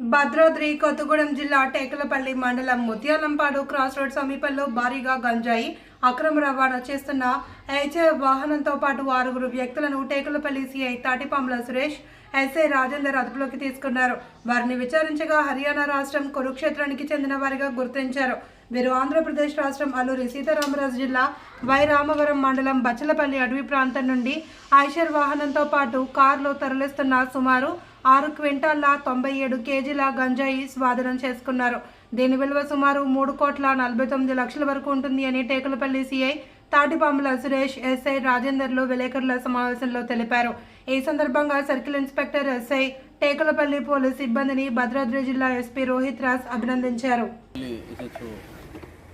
భద్రాద్రి కొత్తగూడెం జిల్లా టేకులపల్లి మండలం Mutyalampadu cross road సమీపంలో భారీగా గంజాయి అక్రమ రవాణా చేస్తున్న హెచ్ఎఫ్ వాహనంతో పాటు ఆరుగురు వ్యక్తులను టేకలపల్లి సిఐ తాటిపాముల సురేష్ ఎస్ఐ రాజేందర్ అదుపులోకి తీసుకున్నారు. వారిని విచారించగా హర్యానా రాష్ట్రం కురుక్షేత్రానికి చెందిన వారిగా గుర్తించారు. వీరు ఆంధ్రప్రదేశ్ రాష్ట్రం అల్లూరి సీతారామరాజు జిల్లా వై రామవరం మండలం బచ్చలపల్లి అడవి ప్రాంతం నుండి ఐషర్ వాహనంతో పాటు కారులో తరలిస్తున్న సుమారు ఆరు క్వింటాల్ల తొంభై ఏడు కేజీల గంజాయి స్వాధీనం చేసుకున్నారు. దీని విలువ సుమారు మూడు కోట్ల నలభై తొమ్మిది లక్షల వరకు ఉంటుంది అని టేకులపల్లి సిఐ తాటిపాముల సురేష్ ఎస్ఐ రాజేందర్లు విలేకరుల సమావేశంలో తెలిపారు. ఈ సందర్భంగా circle inspector SI Tekulapalli police సిబ్బందిని భద్రాద్రి జిల్లా ఎస్పీ రోహిత్ రాజ్ అభినందించారు.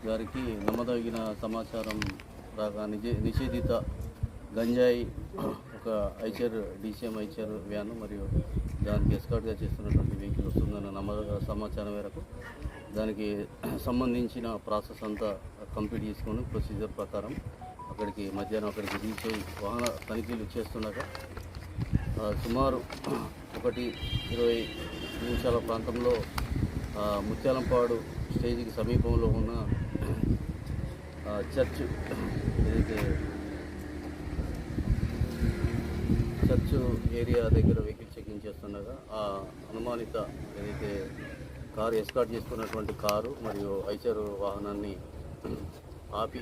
గారికి నమ్మదగిన సమాచారం రాగా నిషేధిత గంజాయి ఒక ఐచర్ డీసీఎం ఐచర్ వ్యాను మరియు దానికి ఎస్కార్ట్గా చేస్తున్నటువంటి వెహికల్ వస్తుందన్న నమ్మ సమాచారం మేరకు దానికి సంబంధించిన ప్రాసెస్ అంతా కంప్లీట్ చేసుకొని ప్రొసీజర్ ప్రకారం అక్కడికి మధ్యాహ్నం అక్కడికి రీచ్ అయ్యి వాహన తనిఖీలు చేస్తుండగా సుమారు ఒకటి ఇరవై నిమిషాల ప్రాంతంలో ముత్యాలంపాడు స్టేజ్కి సమీపంలో ఉన్న చర్చ్ ఏదైతే చర్చ్ ఏరియా దగ్గర వెహికల్ చెకింగ్ చేస్తుండగా ఆ అనుమానిత ఏదైతే కారు ఎస్కాట్ చేసుకున్నటువంటి కారు మరియు ఐచరు వాహనాన్ని ఆపి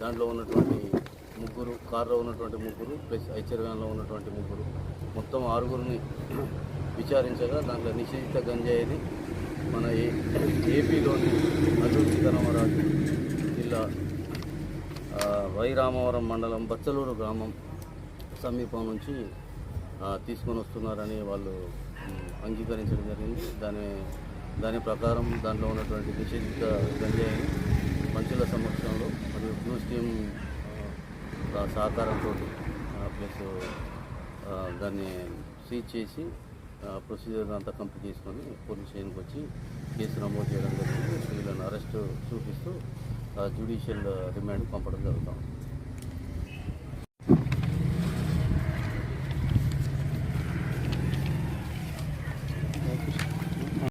దాంట్లో ఉన్నటువంటి ముగ్గురు కారులో ఉన్నటువంటి ముగ్గురు ప్లస్ ఐచర్ వ్యాన్లో ఉన్నటువంటి ముగ్గురు మొత్తం ఆరుగురిని విచారించగా దాంట్లో నిషేధిత గంజాయిని మన ఏ- ఏపీలోని అభివృద్ధి సీతారామరాజు జిల్లా వైరామవరం వై రామవరం మండలం బచ్చలూరు గ్రామం సమీపం నుంచి తీసుకొని వస్తున్నారని వాళ్ళు అంగీకరించడం జరిగింది. దాని దాని ప్రకారం దాంట్లో ఉన్నటువంటి నిషేధిత గంజాయిని మంచుల సమక్షంలో మరియు న్యూస్ టీమ్ సహకారంతో ప్లస్ దాన్ని సీజ్ చేసి ప్రొసీజర్ అంతా కంప్లీట్ చేసుకొని పోలీస్ స్టేషన్కి వచ్చి కేసు నమోదు చేయడం జరిగింది. వీళ్ళని అరెస్ట్ చూపిస్తూ జ్యుడిషియల్ రిమాండ్ పంపడం జరుగుతాం